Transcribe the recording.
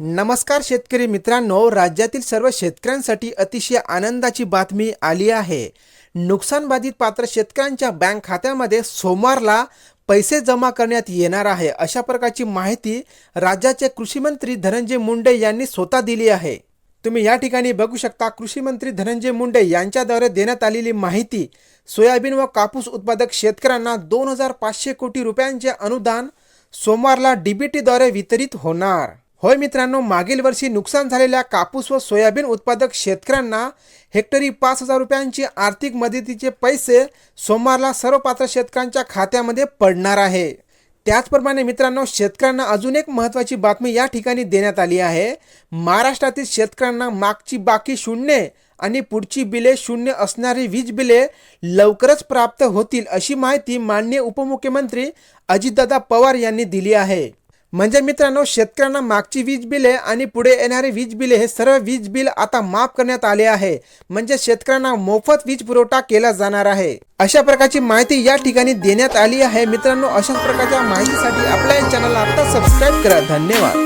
नमस्कार शेतकरी मित्रांनो राज्यातील सर्व शेतकऱ्यांसाठी अतिशय आनंदाची बातमी आली आहे. नुकसानबाधित पात्र शेतकऱ्यांच्या बँक खात्यामध्ये सोमवारला पैसे जमा करण्यात येणार आहे. अशा प्रकारची माहिती राज्याचे कृषीमंत्री धनंजय मुंडे यांनी स्वतः दिली आहे. तुम्ही या ठिकाणी बघू शकता कृषी मंत्री धनंजय मुंडे यांच्याद्वारे देण्यात आलेली माहिती सोयाबीन व कापूस उत्पादक शेतकऱ्यांना दोन हजार पाचशे कोटी रुपयांचे अनुदान सोमवारला डीबीटीद्वारे वितरित होणार. होय मित्रांनो मागील वर्षी नुकसान झालेल्या कापूस व सोयाबीन उत्पादक शेतकऱ्यांना हेक्टरी पाच हजार रुपयांची आर्थिक मदतीचे पैसे सोमवारला सर्व पात्र शेतकऱ्यांच्या खात्यामध्ये पडणार आहे. त्याचप्रमाणे मित्रांनो शेतकऱ्यांना अजून एक महत्त्वाची बातमी या ठिकाणी देण्यात आली आहे. महाराष्ट्रातील शेतकऱ्यांना मागची बाकी शून्य आणि पुढची बिले शून्य असणारी वीज बिले लवकरच प्राप्त होतील अशी माहिती माननीय उपमुख्यमंत्री अजितदादा पवार यांनी दिली आहे. म्हणजे मित्रांनो शेतकऱ्यांना मागची वीज बिले आणि पुढे येणारे वीज बिले हे सर्व वीज बिल आता माफ करण्यात आले आहे. म्हणजे शेतकऱ्यांना मोफत वीज पुरवठा केला जाणार आहे. अशा प्रकारची माहिती या ठिकाणी देण्यात आली आहे. मित्रांनो अशाच प्रकारच्या माहितीसाठी आपल्या चॅनलला आता सबस्क्राईब करा. धन्यवाद.